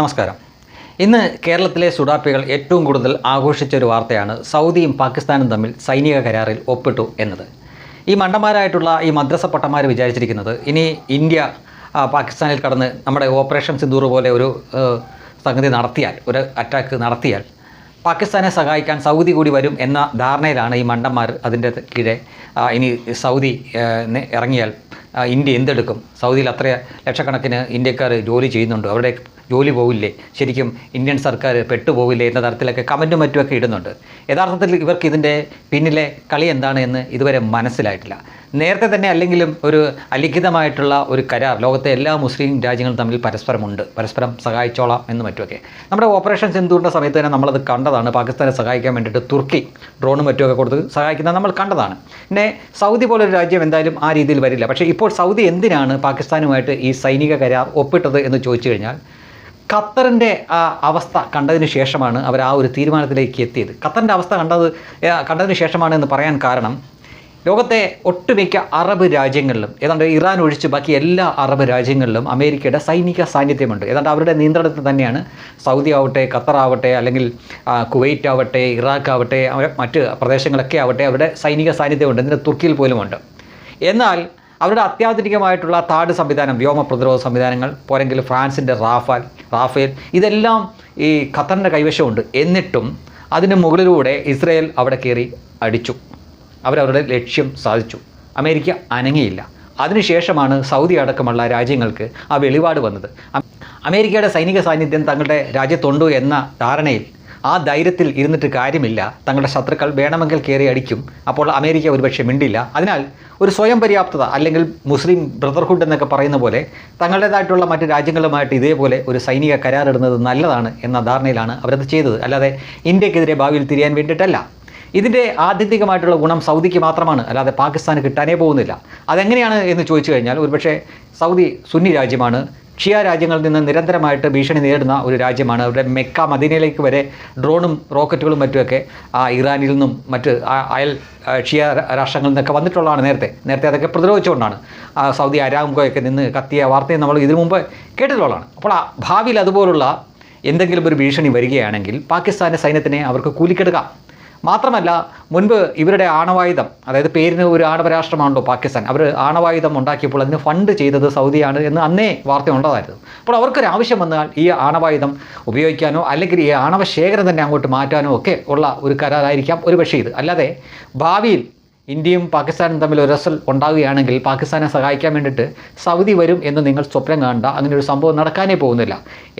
നമസ്കാരം. ഇന്ന് കേരളത്തിലെ സുഡാപ്പികൾ ഏറ്റവും കൂടുതൽ ആഘോഷിച്ച ഒരു വാർത്തയാണ് സൗദിയും പാകിസ്ഥാനും തമ്മിൽ സൈനിക കരാറിൽ ഒപ്പിട്ടു എന്നത്. ഈ മണ്ടന്മാരായിട്ടുള്ള ഈ മദ്രസ പട്ടന്മാർ വിചാരിച്ചിരിക്കുന്നത് ഇനി ഇന്ത്യ പാകിസ്ഥാനിൽ കടന്ന് നമ്മുടെ ഓപ്പറേഷൻ സിന്ദൂർ പോലെ ഒരു സംഗതി നടത്തിയാൽ ഒരു അറ്റാക്ക് നടത്തിയാൽ പാകിസ്ഥാനെ സഹായിക്കാൻ സൗദി കൂടി വരും എന്ന ധാരണയിലാണ് ഈ മണ്ടന്മാർ അതിന്റെ കീഴെ ഇനി സൗദി ഇറങ്ങിയാൽ ഇന്ത്യ എന്തെടുക്കും? സൗദിയിൽ അത്ര ലക്ഷക്കണക്കിന് ഇന്ത്യക്കാർ ജോലി ചെയ്യുന്നുണ്ട്. അവരുടെ ജോലി പോവില്ലേ? ശരിക്കും ഇന്ത്യൻ സർക്കാർ പെട്ടുപോവില്ലേ എന്ന തരത്തിലൊക്കെ കമന്റും മറ്റുമൊക്കെ ഇടുന്നുണ്ട്. യഥാർത്ഥത്തിൽ ഇവർക്ക് ഇതിന്റെ പിന്നിലെ കളി എന്താണ് എന്ന് ഇതുവരെ മനസ്സിലായിട്ടില്ല. നേരത്തെ തന്നെ അല്ലെങ്കിലും ഒരു അലിഖിതമായിട്ടുള്ള ഒരു കരാർ ലോകത്തെ എല്ലാ മുസ്ലിം രാജ്യങ്ങളും തമ്മിൽ പരസ്പരമുണ്ട്. പരസ്പരം സഹായിച്ചോളാം എന്ന് മറ്റുമൊക്കെ. നമ്മുടെ ഓപ്പറേഷൻ സിന്ധുവിന്റെ സമയത്ത് തന്നെ നമ്മളത് കണ്ടതാണ്. പാകിസ്ഥാനെ സഹായിക്കാൻ വേണ്ടിയിട്ട് തുർക്കി ഡ്രോണും മറ്റുമൊക്കെ കൊടുത്ത് സഹായിക്കുന്നത് നമ്മൾ കണ്ടതാണ്. പിന്നെ സൗദി പോലൊരു രാജ്യം എന്തായാലും ആ രീതിയിൽ വരില്ല. പക്ഷേ ഇപ്പോൾ സൗദി എന്തിനാണ് പാകിസ്ഥാനുമായിട്ട് ഈ സൈനിക കരാർ ഒപ്പിട്ടത് എന്ന് ചോദിച്ചു കഴിഞ്ഞാൽ ഖത്തറിന്റെ ആ അവസ്ഥ കണ്ടതിന് ശേഷമാണ് അവർ ആ ഒരു തീരുമാനത്തിലേക്ക് എത്തിയത്. ഖത്തറിന്റെ അവസ്ഥ കണ്ടത് കണ്ടതിന് ശേഷമാണ് എന്ന് പറയാൻ കാരണം ലോകത്തെ ഒട്ടുമിക്ക അറബ് രാജ്യങ്ങളിലും ഏതാണ്ട് ഇറാൻ ഒഴിച്ച് ബാക്കി എല്ലാ അറബ് രാജ്യങ്ങളിലും അമേരിക്കയുടെ സൈനിക സാന്നിധ്യമുണ്ട്. ഏതാണ്ട് അവരുടെ നിയന്ത്രണത്തിൽ തന്നെയാണ് സൗദി ആവട്ടെ ഖത്തർ ആവട്ടെ അല്ലെങ്കിൽ കുവൈറ്റ് ആവട്ടെ ഇറാഖ് ആവട്ടെ മറ്റ് പ്രദേശങ്ങളൊക്കെ ആവട്ടെ അവരുടെ സൈനിക സാന്നിധ്യമുണ്ട്. ഇതിന്റെ തുർക്കിയിൽ പോലുമുണ്ട്. എന്നാൽ അവരുടെ അത്യാധുനികമായിട്ടുള്ള താട് സംവിധാനം വ്യോമ പ്രതിരോധ സംവിധാനങ്ങൾ പോരെങ്കിൽ ഫ്രാൻസിന്റെ റാഫാൽ റാഫേൽ ഇതെല്ലാം ഈ ഖത്തറിന്റെ കൈവശമുണ്ട്. എന്നിട്ടും അതിന് മുകളിലൂടെ ഇസ്രയേൽ അവിടെ കയറി അടിച്ചു. അവരവരുടെ ലക്ഷ്യം സാധിച്ചു. അമേരിക്ക അനങ്ങിയില്ല. അതിനുശേഷമാണ് സൗദി അടക്കമുള്ള രാജ്യങ്ങൾക്ക് ആ വെളിപാട് വന്നത്. അമേരിക്കയുടെ സൈനിക സാന്നിധ്യം തങ്ങളുടെ രാജ്യത്തുണ്ടോ എന്ന ധാരണയിൽ ആ ധൈര്യത്തിൽ ഇരുന്നിട്ട് കാര്യമില്ല. തങ്ങളുടെ ശത്രുക്കൾ വേണമെങ്കിൽ കയറി അടിക്കും. അപ്പോൾ അമേരിക്ക ഒരുപക്ഷെ മിണ്ടില്ല. അതിനാൽ ഒരു സ്വയം പര്യാപ്തത അല്ലെങ്കിൽ മുസ്ലിം ബ്രദർഹുഡ് എന്നൊക്കെ പറയുന്ന പോലെ തങ്ങളുടേതായിട്ടുള്ള മറ്റ് രാജ്യങ്ങളുമായിട്ട് ഇതേപോലെ ഒരു സൈനിക കരാറിടുന്നത് നല്ലതാണ് എന്ന ധാരണയിലാണ് അവരത് ചെയ്തത്. അല്ലാതെ ഇന്ത്യക്കെതിരെ ഭാവിയിൽ തിരിയാൻ വേണ്ടിയിട്ടല്ല. ഇതിന്റെ ആത്യന്തികമായിട്ടുള്ള ഗുണം സൗദിക്ക് മാത്രമാണ്. അല്ലാതെ പാകിസ്ഥാന് കിട്ടാനേ പോകുന്നില്ല. അതെങ്ങനെയാണ് എന്ന് ചോദിച്ചു കഴിഞ്ഞാൽ ഒരുപക്ഷെ സൗദി സുന്നി രാജ്യമാണ്. ഷിയ രാജ്യങ്ങളിൽ നിന്ന് നിരന്തരമായിട്ട് ഭീഷണി നേരിടുന്ന ഒരു രാജ്യമാണ്. അവരുടെ മെക്ക മദീനയിലേക്ക് വരെ ഡ്രോണും റോക്കറ്റുകളും മറ്റുമൊക്കെ ആ ഇറാനിൽ നിന്നും മറ്റ് അയൽ ഷിയ രാഷ്ട്രങ്ങളിൽ നിന്നൊക്കെ വന്നിട്ടുള്ളതാണ് നേരത്തെ. നേരത്തെ അതൊക്കെ പ്രതിരോധിച്ചുകൊണ്ടാണ്. സൗദി അരാംകോയൊക്കെ നിന്ന് കത്തിയ വാർത്തയും നമ്മൾ ഇതിനു മുമ്പ് കേട്ടിട്ടുള്ളതാണ്. അപ്പോൾ ആ ഭാവിയിൽ അതുപോലുള്ള എന്തെങ്കിലും ഒരു ഭീഷണി വരികയാണെങ്കിൽ പാകിസ്ഥാന്റെ സൈന്യത്തിനെ അവർക്ക് കൂലിക്കെടുക്കാം. മാത്രമല്ല മുൻപ് ഇവരുടെ ആണവായുധം അതായത് പേരിന് ഒരു ആണവരാഷ്ട്രമാണല്ലോ പാകിസ്ഥാൻ അവർ ആണവായുധം ഉണ്ടാക്കിയപ്പോൾ അതിന് ഫണ്ട് ചെയ്തത് സൗദിയാണ് എന്ന് അന്നേ വാർത്ത ഉണ്ടായിരുന്നു. അപ്പോൾ അവർക്കൊരു ആവശ്യം വന്നാൽ ഈ ആണവായുധം ഉപയോഗിക്കാനോ അല്ലെങ്കിൽ ഈ ആണവ ശേഖരം തന്നെ അങ്ങോട്ട് മാറ്റാനോ ഒക്കെ ഉള്ള ഒരു കരാറായിരിക്കാം ഒരു പക്ഷേ ഇത്. അല്ലാതെ ഭാവിയിൽ ഇന്ത്യയും പാകിസ്ഥാനും തമ്മിൽ ഒരു റസൽ ഉണ്ടാവുകയാണെങ്കിൽ പാകിസ്ഥാനെ സഹായിക്കാൻ വേണ്ടിയിട്ട് സൗദി വരും എന്ന് നിങ്ങൾ സ്വപ്നം കാണണ്ട. അങ്ങനെ ഒരു സംഭവം നടക്കാനേ പോകുന്നില്ല.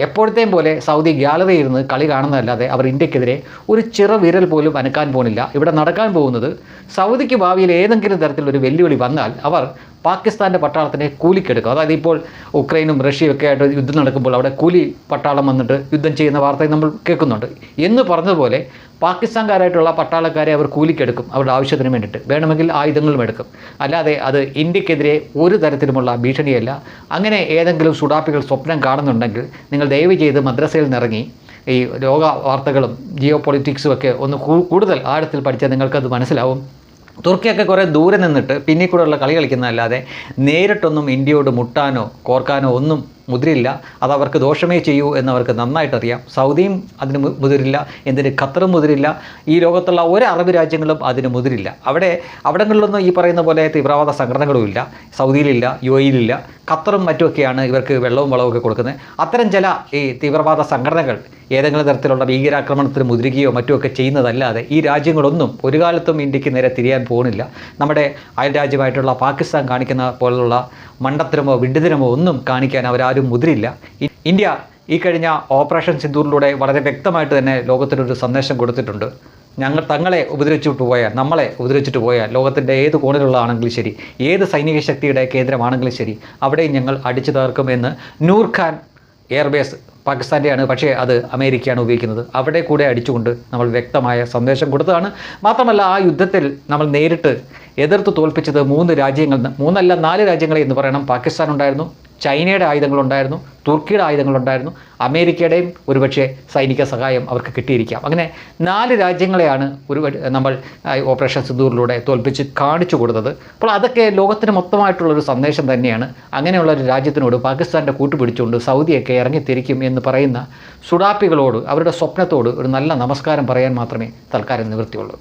എപ്പോഴത്തെയും പോലെ സൗദി ഗ്യാലറി ഇരുന്ന് കളി കാണുന്നതല്ലാതെ അവർ ഇന്ത്യക്കെതിരെ ഒരു ചിറവിരൽ പോലും അനക്കാൻ പോകുന്നില്ല. ഇവിടെ നടക്കാൻ പോകുന്നത് സൗദിക്ക് ഭാവിയിൽ ഏതെങ്കിലും തരത്തിലൊരു വെല്ലുവിളി വന്നാൽ അവർ പാകിസ്ഥാന്റെ പട്ടാളത്തിനെ കൂലിക്കെടുക്കും. അതായത് ഇപ്പോൾ ഉക്രൈനും റഷ്യയും ഒക്കെ ആയിട്ട് യുദ്ധം നടക്കുമ്പോൾ അവിടെ കൂലി പട്ടാളം വന്നിട്ട് യുദ്ധം ചെയ്യുന്ന വാർത്ത നമ്മൾ കേൾക്കുന്നുണ്ട്. എന്ന് പറഞ്ഞതുപോലെ പാകിസ്ഥാൻകാരായിട്ടുള്ള പട്ടാളക്കാരെ അവർ കൂലിക്കെടുക്കും അവരുടെ ആവശ്യത്തിന് വേണ്ടിയിട്ട്. വേണമെങ്കിൽ ആയുധങ്ങളും എടുക്കും. അല്ലാതെ അത് ഇന്ത്യക്കെതിരെ ഒരു തരത്തിലുമുള്ള ഭീഷണിയല്ല. അങ്ങനെ ഏതെങ്കിലും സുഡാപ്പികൾ സ്വപ്നം കാണുന്നുണ്ടെങ്കിൽ നിങ്ങൾ ദയവ് ചെയ്ത് മദ്രസയിൽ നിന്നിറങ്ങി ഈ ലോക വാർത്തകളും ജിയോ പൊളിറ്റിക്സും ഒക്കെ ഒന്ന് കൂടുതൽ ആഴത്തിൽ പഠിച്ചാൽ നിങ്ങൾക്കത് മനസ്സിലാവും. തുർക്കിയൊക്കെ കുറേ ദൂരെ നിന്നിട്ട് പിന്നെ കൂടെയുള്ള കളി കളിക്കുന്നതല്ലാതെ നേരിട്ടൊന്നും ഇന്ത്യയോട് മുട്ടാനോ കോർക്കാനോ ഒന്നും മുതിരില്ല. അത് അവർക്ക് ദോഷമേ ചെയ്യൂ എന്നവർക്ക് നന്നായിട്ടറിയാം. സൗദിയും അതിന് മുതിരില്ല. എന്തിന്? ഖത്തറും മുതിരില്ല. ഈ ലോകത്തുള്ള ഒരു അറബ് രാജ്യങ്ങളും അതിന് മുതിരില്ല. അവിടെ അവിടങ്ങളിലൊന്നും ഈ പറയുന്ന പോലെ തീവ്രവാദ സംഘടനകളും ഇല്ല സൗദിയിലില്ല യു എയിലില്ല ഖത്തറും മറ്റുമൊക്കെയാണ് ഇവർക്ക് വെള്ളവും വളവും ഒക്കെ കൊടുക്കുന്നത്. അത്തരം ചില ഈ തീവ്രവാദ സംഘടനകൾ ഏതെങ്കിലും തരത്തിലുള്ള ഭീകരാക്രമണത്തിന് മുതിരുകയോ മറ്റുമൊക്കെ ചെയ്യുന്നതല്ലാതെ ഈ രാജ്യങ്ങളൊന്നും ഒരു കാലത്തും ഇന്ത്യയ്ക്ക് നേരെ തിരിയാൻ പോകുന്നില്ല നമ്മുടെ അയൽ രാജ്യമായിട്ടുള്ള പാകിസ്ഥാൻ കാണിക്കുന്ന പോലുള്ള മണ്ടത്തരമോ വിഡ്ഢിതരമോ ഒന്നും കാണിക്കാൻ അവരാരും മുതിരില്ല. ഇന്ത്യ ഈ കഴിഞ്ഞ ഓപ്പറേഷൻ സിന്ദൂറിലൂടെ വളരെ വ്യക്തമായിട്ട് തന്നെ ലോകത്തിനൊരു സന്ദേശം കൊടുത്തിട്ടുണ്ട്. ഞങ്ങൾ തങ്ങളെ ഉപദ്രവിച്ചിട്ട് പോയാൽ നമ്മളെ ഉപദ്രവിച്ചിട്ട് പോയാൽ ലോകത്തിന്റെ ഏത് കോണിലുള്ളതാണെങ്കിലും ശരി ഏത് സൈനിക ശക്തിയുടെ കേന്ദ്രമാണെങ്കിലും ശരി അവിടെയും ഞങ്ങൾ അടിച്ചു തീർക്കുമെന്ന് നൂർ ഖാൻ എയർബേസ് പാകിസ്ഥാന്റെയാണ് പക്ഷേ അത് അമേരിക്കയാണ് ഉപയോഗിക്കുന്നത്. അവിടെ കൂടെ അടിച്ചുകൊണ്ട് നമ്മൾ വ്യക്തമായ സന്ദേശം കൊടുത്തതാണ്. മാത്രമല്ല ആ യുദ്ധത്തിൽ നമ്മൾ നേരിട്ട് എതിർത്ത് തോൽപ്പിച്ചത് മൂന്ന് രാജ്യങ്ങൾ മൂന്നല്ല നാല് രാജ്യങ്ങളെ എന്ന് പറയണം. പാകിസ്ഥാൻ ഉണ്ടായിരുന്നു ചൈനയുടെ ആയുധങ്ങളുണ്ടായിരുന്നു തുർക്കിയുടെ ആയുധങ്ങളുണ്ടായിരുന്നു അമേരിക്കയുടെയും ഒരുപക്ഷെ സൈനിക സഹായം അവർക്ക് കിട്ടിയിരിക്കാം. അങ്ങനെ നാല് രാജ്യങ്ങളെയാണ് ഒരു നമ്മൾ ഓപ്പറേഷൻ സിന്ദൂറിലൂടെ തോൽപ്പിച്ച് കാണിച്ചു കൊടുത്തത്. അപ്പോൾ അതൊക്കെ ലോകത്തിന് മൊത്തമായിട്ടുള്ളൊരു സന്ദേശം തന്നെയാണ്. അങ്ങനെയുള്ള ഒരു രാജ്യത്തിനോട് പാകിസ്ഥാന്റെ കൂട്ടുപിടിച്ചുകൊണ്ട് സൗദിയൊക്കെ ഇറങ്ങിത്തിരിക്കും എന്ന് പറയുന്ന സുഡാപ്പികളോട് അവരുടെ സ്വപ്നത്തോട് ഒരു നല്ല നമസ്കാരം പറയാൻ മാത്രമേ തൽക്കാലം നിവൃത്തിയുള്ളൂ.